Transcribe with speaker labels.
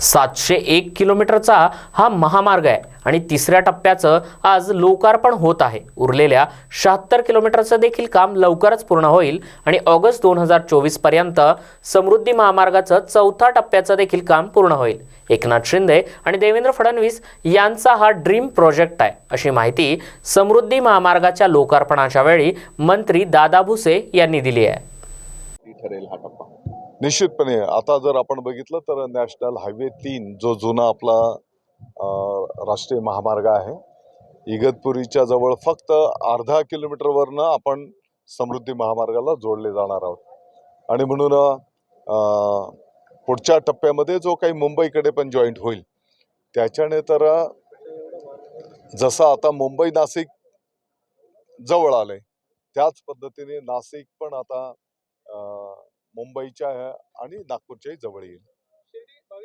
Speaker 1: सातशे एक किलोमीटरचा हा महामार्ग आहे. आणि तिसऱ्या टप्प्याचं आज लोकार्पण होत आहे. उरलेल्या शहात्तर किलोमीटरचं देखील काम लवकरच पूर्ण होईल. आणि ऑगस्ट दोन हजार चोवीसपर्यंत समृद्धी महामार्गाचं चौथा टप्प्याचं देखील काम पूर्ण होईल. एकनाथ शिंदे आणि देवेंद्र फडणवीस यांचा हा ड्रीम प्रोजेक्ट आहे. अशी माहिती समृद्धी महामार्गाच्या लोकार्पणाच्या वेळी मंत्री दादा भुसे यांनी दिली आहे.
Speaker 2: ठरेल हा टप्पा.
Speaker 3: निश्चितपणे आता जर आपण बघितलं तर नॅशनल हायवे तीन जो जुना आपला राष्ट्रीय महामार्ग आहे इगतपुरीच्या जवळ फक्त अर्धा किलोमीटरवरनं आपण समृद्धी महामार्गाला जोडले जाणार आहोत. आणि म्हणून पुढच्या टप्प्यामध्ये जो काही मुंबईकडे पण जॉईंट होईल त्याच्याने तर जसं आता मुंबई नाशिक जवळ आले त्याच पद्धतीने नाशिक पण आता मुंबईच्या आणि नागपूरच्याही जवळ येईल.